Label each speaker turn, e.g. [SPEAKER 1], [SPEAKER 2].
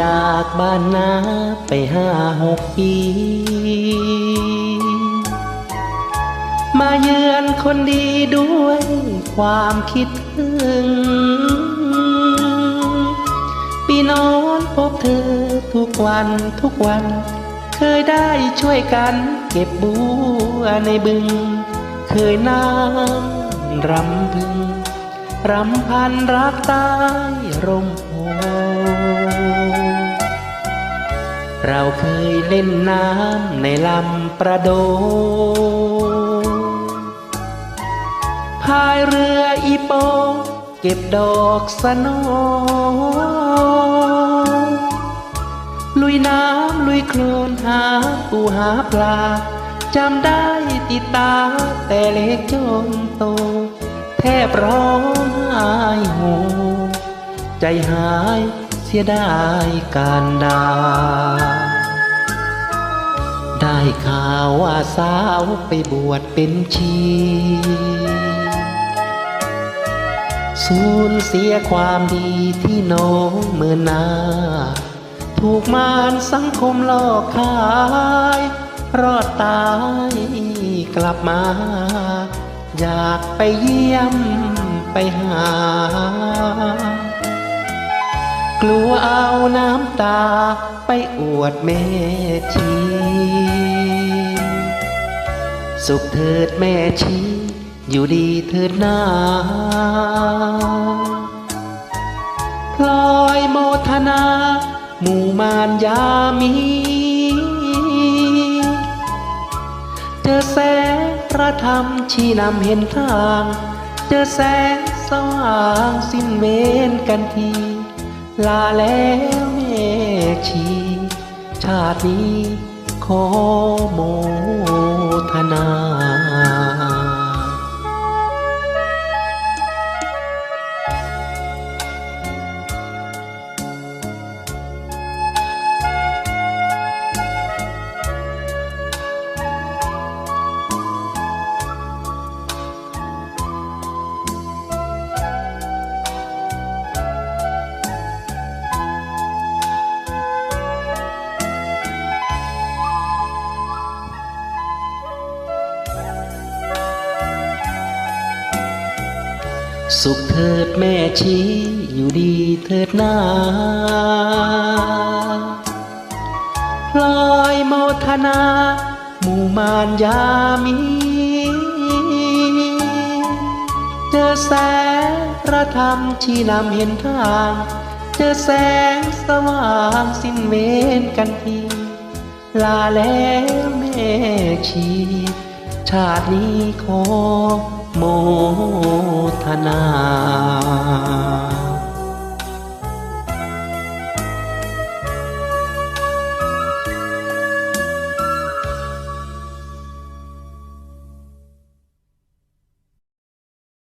[SPEAKER 1] จากบ้านนาไปห้าหกปี มาเยือนคนดีด้วยความคิดถึง ปีนอนพบเธอทุกวันทุกวัน เคยได้ช่วยกันเก็บบัวในบึง เคยนั่งรำพึง รำพันรักใต้ร่มโพเราเคยเล่นน้ำในลำประโด พายเรืออีโปเก็บดอกสะโนลุยน้ำลุยโคลนหาปูหาปลาจำได้ติดตาแต่เล็กจนโต แทบร้อง ใจหายเสียดายการดา ได้ข่าวว่าสาวไปบวชเป็นชี สูญเสียความดีที่น้องเมื่อนา ถูกมารสังคมหลอกขาย รอดตายกลับมา อยากไปเยี่ยมไปหา ลัวเอาน้ำตาไปอวดแม่ชี สุขเถิดแม่ชี อยู่ดีเถิดหน้าพลอยโมทนาหมู่มารยามี เจอแสงพระธรรมชี้นำเห็นทาง เจอแสงสว่างสิ้นเวรกันที ลาแล้วแม่ชี ชาตินี้ขอโมทนา สุขเถิดแม่ชีอยู่ดีเถิดนาลอยโมทนาหมู่มารยามีเจอแสงพระธรรมชี้นำเห็นทาง เจอแสงสว่างสิ้นเวรกันทีลาแล้วแม่ชี ชาตินี้ขอ โมทนา